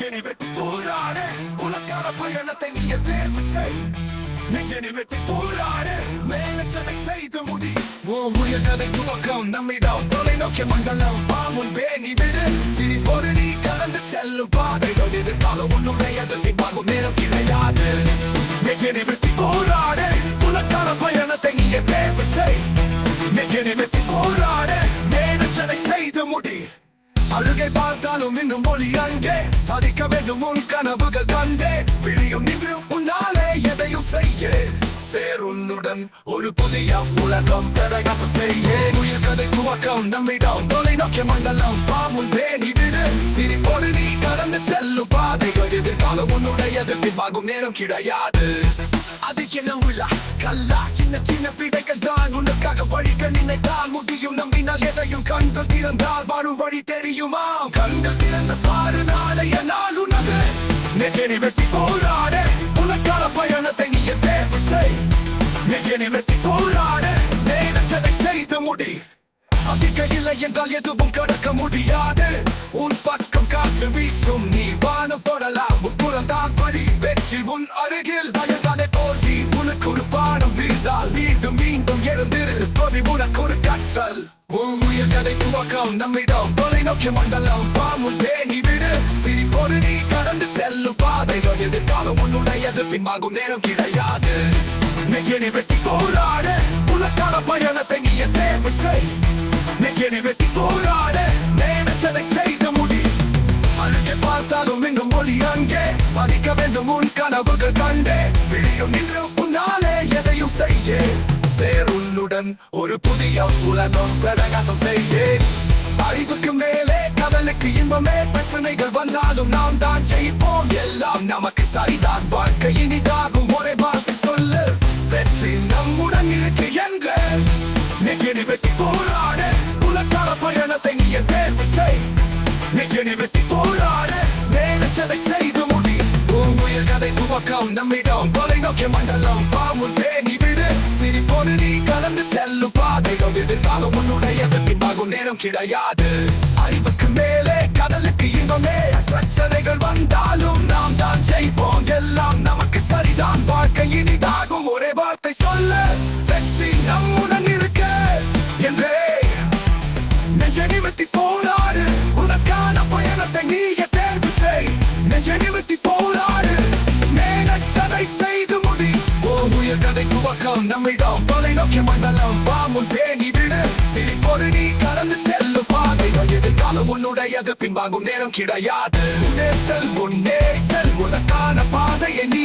நெஞ்சனி வெட்டி போராடு உனக்கான பயணத்தை நீ தேர்வு செய் நெஞ்சனி வெட்டி போராடு மேலச்சதை செய்து முடி ஓ உயர்கதை துவக்கம் நம்மிடம் தொலைநோக்கிய மண்டலம் பாமுன் பேணி விடு சிரிப்போடு நீ கலந்து செல்லும் பாதைகள் எதிர்காலம் உன்னுடையது பின்பாகும் நேரம் கிடையாது நெஞ்சனி வெட்டி போராடு உனக்கான பயணத்தை நீ தேர்வு செய் நெஞ்சனி வெட்டி போராடு அழுகை பார்த்தாலும் இன்னும் மொழி அங்கே. சாதிக்க வேண்டும் உன் கனவுகள் கண்டே. விழியும் நின்று உன்னாலே எதையும் செய்ய. சேருன்னுடன் ஒரு புதிய உலகம் பிரகாசம் செய்ய. உயிர் கதை துவக்கம் நம்மிடம். தொலைநோக்கிய மண்டலம் பாமுன் பேணி விடு சிரிப்போடு நீ கடந்து செல்லும் பாதைகள் எதிர்காலம் உன்னுடையது. பின்பாகும் நேரம் கிடையாது. அது என்ன உள்ள கல்லா? சின்ன சின்ன பிடைகள் தான். உனக்காக வழிகள் நினைத்தால் கண்கள் வாழும் வழி தெரியுமா? கண்கள் திறந்து பாரு நாளைய நாள் உனது நெஜனி வெட்டி போராட உனக்கான பயணத்தை நீ தேர்வு செய். நெஜனி வெட்டி போராட நேரச்சதை செய்து முடி. அதிக இல்லை என்றால் எதுவும் கடக்க முடியாது. காற்றில் உன் அருகில் பயந்தாலே போட்டி உனக்கு ஒரு பாடம் வீழ்ந்தால் மீண்டும் மீண்டும் எழுந்திரு தொலை உனக்கு ஒரு கற்றல். உன் உயிர் கதை துவக்கம் நம்மிடம். தொலைநோக்கிய மண்டலம் பாமுன் பேணி விடு. சிரிப்போடு நீ கடந்து செல்லும் பாதைகள் எதிர்காலம் உன்னுடையது. பின்வாங்கும் நேரம் கிடையாது. நெஞ்சனை வெட்டி போராடு. உனக்கான பயணத்தை நீ தேர்வு செய். நெஞ்சனை வெட்டி போராடு. நேரச்சதை செய்து முடி. அழுகை பார்த்தாலும் எங்கும் மொழி அங்கே. சாதிக்க வேண்டும் உன் கனவுகள் கண்டே விழியும் நின்று உன்னாலே எதையும் செய்யே. சேருள்ளுடன் ஒரு புதிய உலகம் பிரகாசம் செய்யேன் அறிவுக்கு மேலே கடலுக்கு இன்பமே பிரச்சனைகள் வந்தாலும் நாம் தான் ஜெயிப்போம். எல்லாம் நமக்கு சரிதான் வாழ்க்கை இனிதாகும். ஒரே பார்த்து சொல்லு வெற்றி நம்முடன் இருக்கு என்று நெஞ்சனை வெட்டி போராட உலகால பயணத்தை நீ தேர்வு செய். நெஞ்சனை வெட்டி போராட நேரச்சதை செய். பக்கம் நம்மிடம் துவக்கம் நோக்கிய மண்டலம் பாமுன் பேணி விடு. சிரிப்போடு நீ கலந்து செல்லும் பாதைகள் எதிர்காலம் உன்னுடைய பின்பாகும் நேரம் கிடையாது. அறிவுக்கு மேலே கடலுக்கு இன்பமே. பிரச்சனைகள் வந்தாலும் நாம் தான் ஜெயிப்போம். எல்லாம் நமக்கு சரிதான். வாழ்க்கை இனிதாகும். ஒரே வார்த்தை சொல்ல வெற்றி நம்முடன் இருக்க என்றே. நெஞ்ச நிமித்தி போராடு நம்மிடம் தொலைநோக்கிய மண்டலம் பாமுன் பேணி விடு. சிரிப்போடு நீ கடந்து செல்லும் பாதைகள் எதிர்காலம் உன்னுடையது பின்வாங்கும் நேரம் கிடையாது. முன்னே செல் முன்னே செல். உனக்கான பாதையை நீ